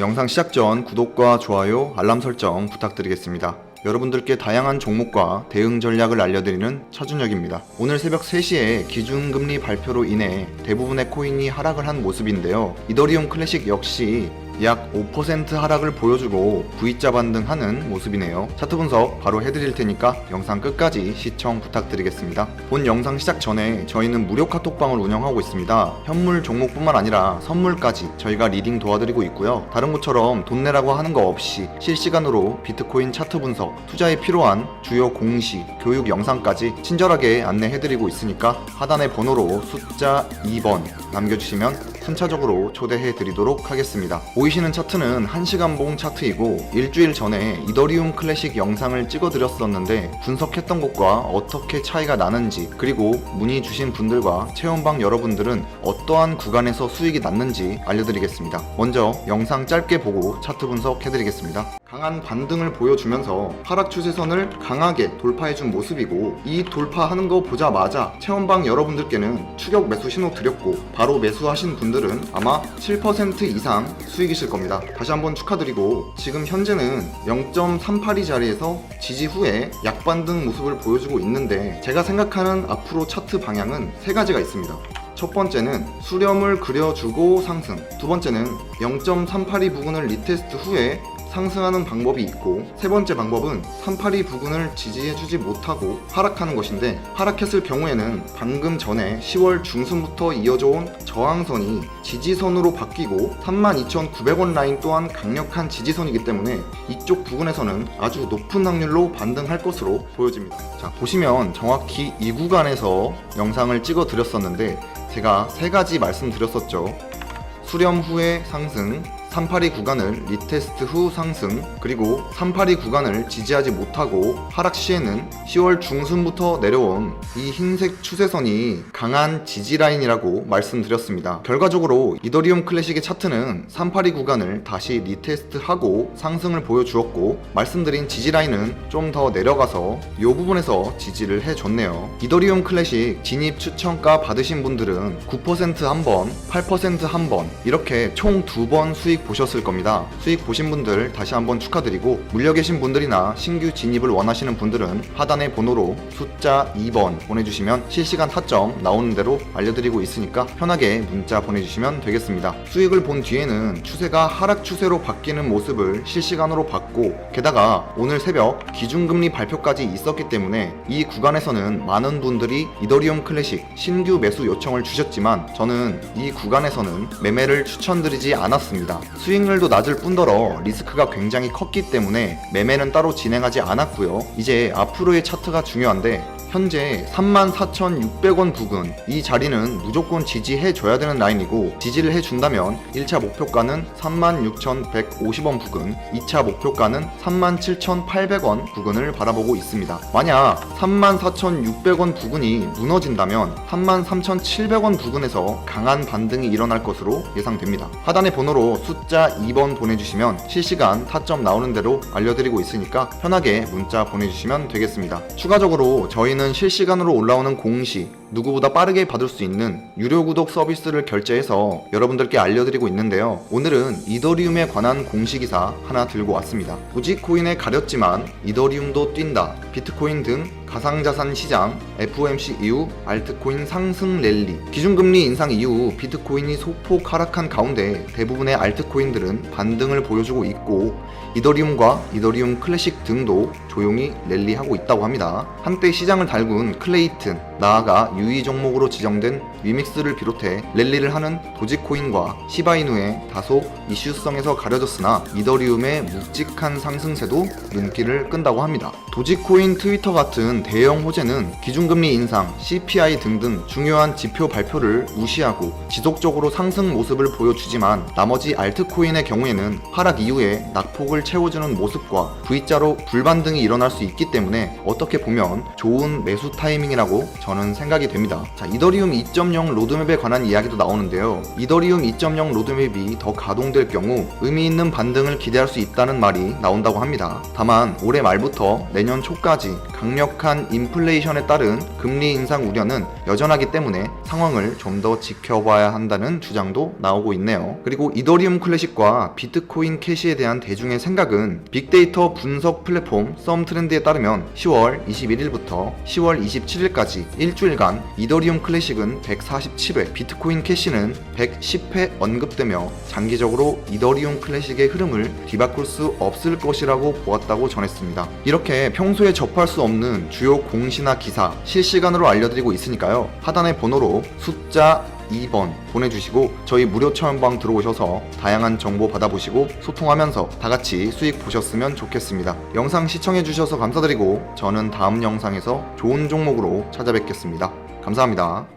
영상 시작 전 구독과 좋아요, 알람 설정 부탁드리겠습니다. 여러분들께 다양한 종목과 대응 전략을 알려드리는 차준혁입니다. 오늘 새벽 3시에 기준금리 발표로 인해 대부분의 코인이 하락을 한 모습인데요. 이더리움 클래식 역시 약 5% 하락을 보여주고 V자 반등하는 모습이네요. 차트 분석 바로 해드릴 테니까 영상 끝까지 시청 부탁드리겠습니다. 본 영상 시작 전에 저희는 무료 카톡방을 운영하고 있습니다. 현물 종목뿐만 아니라 선물까지 저희가 리딩 도와드리고 있고요. 다른 곳처럼 돈 내라고 하는 거 없이 실시간으로 비트코인 차트 분석, 투자에 필요한 주요 공시, 교육 영상까지 친절하게 안내해드리고 있으니까 하단의 번호로 숫자 2번 남겨주시면 순차적으로 초대해 드리도록 하겠습니다. 보이시는 차트는 1시간 봉 차트이고 일주일 전에 이더리움 클래식 영상을 찍어 드렸었는데 분석했던 것과 어떻게 차이가 나는지 그리고 문의 주신 분들과 체험방 여러분들은 어떠한 구간에서 수익이 났는지 알려드리겠습니다. 먼저 영상 짧게 보고 차트 분석해 드리겠습니다. 강한 반등을 보여주면서 하락 추세선을 강하게 돌파해준 모습이고 이 돌파하는 거 보자마자 체험방 여러분들께는 추격 매수 신호 드렸고 바로 매수하신 분들은 아마 7% 이상 수익이실 겁니다. 다시 한번 축하드리고 지금 현재는 0.382 자리에서 지지 후에 약반등 모습을 보여주고 있는데 제가 생각하는 앞으로 차트 방향은 세 가지가 있습니다. 첫 번째는 수렴을 그려주고 상승. 두 번째는 0.382 부근을 리테스트 후에 상승하는 방법이 있고 세 번째 방법은 382 부근을 지지해주지 못하고 하락하는 것인데 하락했을 경우에는 방금 전에 10월 중순부터 이어져 온 저항선이 지지선으로 바뀌고 32,900원 라인 또한 강력한 지지선이기 때문에 이쪽 부근에서는 아주 높은 확률로 반등할 것으로 보여집니다. 자 보시면 정확히 이 구간에서 영상을 찍어 드렸었는데 제가 세 가지 말씀드렸었죠. 수렴 후에 상승, 382 구간을 리테스트 후 상승, 그리고 382 구간을 지지하지 못하고 하락 시에는 10월 중순부터 내려온 이 흰색 추세선이 강한 지지 라인이라고 말씀드렸습니다. 결과적으로 이더리움 클래식의 차트는 382 구간을 다시 리테스트하고 상승을 보여주었고 말씀드린 지지 라인은 좀 더 내려가서 이 부분에서 지지를 해줬네요. 이더리움 클래식 진입 추천가 받으신 분들은 9%한 번, 8%한 번, 이렇게 총 두 번 수익 보셨을 겁니다. 수익 보신 분들 다시 한번 축하드리고 물려 계신 분들이나 신규 진입을 원하시는 분들은 하단의 번호로 숫자 2번 보내주시면 실시간 타점 나오는 대로 알려드리고 있으니까 편하게 문자 보내주시면 되겠습니다. 수익을 본 뒤에는 추세가 하락 추세로 바뀌는 모습을 실시간으로 봤고 게다가 오늘 새벽 기준금리 발표까지 있었기 때문에 이 구간에서는 많은 분들이 이더리움 클래식 신규 매수 요청을 주셨지만 저는 이 구간에서는 매매를 추천드리지 않았습니다. 수익률도 낮을 뿐더러 리스크가 굉장히 컸기 때문에 매매는 따로 진행하지 않았고요. 이제 앞으로의 차트가 중요한데 현재 34,600원 부근 이 자리는 무조건 지지해 줘야 되는 라인이고 지지를 해 준다면 1차 목표가는 36,150원 부근, 2차 목표가는 37,800원 부근을 바라보고 있습니다. 만약 34,600원 부근이 무너진다면 33,700원 부근에서 강한 반등이 일어날 것으로 예상됩니다. 하단의 번호로 숫자 2번 보내주시면 실시간 타점 나오는 대로 알려드리고 있으니까 편하게 문자 보내주시면 되겠습니다. 추가적으로 저희는 실시간으로 올라오는 공시 누구보다 빠르게 받을 수 있는 유료 구독 서비스를 결제해서 여러분들께 알려드리고 있는데요. 오늘은 이더리움에 관한 공시 기사 하나 들고 왔습니다. 도지코인에 가렸지만 이더리움도 뛴다. 비트코인 등 가상자산 시장 FOMC 이후 알트코인 상승 랠리 기준금리 인상 이후 비트코인이 소폭 하락한 가운데 대부분의 알트코인들은 반등을 보여주고 있고 이더리움과 이더리움 클래식 등도 조용히 랠리하고 있다고 합니다. 한때 시장을 달군 클레이튼, 나아가 유의 종목으로 지정된 위믹스를 비롯해 랠리를 하는 도지코인과 시바이누의 다소 이슈성에서 가려졌으나 이더리움의 묵직한 상승세도 눈길을 끈다고 합니다. 도지코인 트위터 같은 대형 호재는 기준금리 인상, CPI 등등 중요한 지표 발표를 무시하고 지속적으로 상승 모습을 보여주지만 나머지 알트코인의 경우에는 하락 이후에 낙폭을 채워주는 모습과 V자로 불반등이 일어날 수 있기 때문에 어떻게 보면 좋은 매수 타이밍이라고 저는 생각이 됩니다. 자, 이더리움 2.0 로드맵에 관한 이야기도 나오는데요. 이더리움 2.0 로드맵이 더 가동될 경우 의미 있는 반등을 기대할 수 있다는 말이 나온다고 합니다. 다만 올해 말부터 내년 초까지 강력한 인플레이션에 따른 금리 인상 우려는 여전하기 때문에 상황을 좀 더 지켜봐야 한다는 주장도 나오고 있네요. 그리고 이더리움 클래식과 비트코인 캐시에 대한 대중의 생각은 빅데이터 분석 플랫폼 썸 트렌드에 따르면 10월 21일부터 10월 27일까지 일주일간 이더리움 클래식은 147회, 비트코인 캐시는 110회 언급되며 장기적으로 이더리움 클래식의 흐름을 뒤바꿀 수 없을 것이라고 보았다고 전했습니다. 이렇게 평소에 접할 수 없는 주요 공시나 기사 실시간으로 알려드리고 있으니까요. 하단의 번호로 숫자 2번 보내주시고 저희 무료 체험방 들어오셔서 다양한 정보 받아보시고 소통하면서 다 같이 수익 보셨으면 좋겠습니다. 영상 시청해주셔서 감사드리고 저는 다음 영상에서 좋은 종목으로 찾아뵙겠습니다. 감사합니다.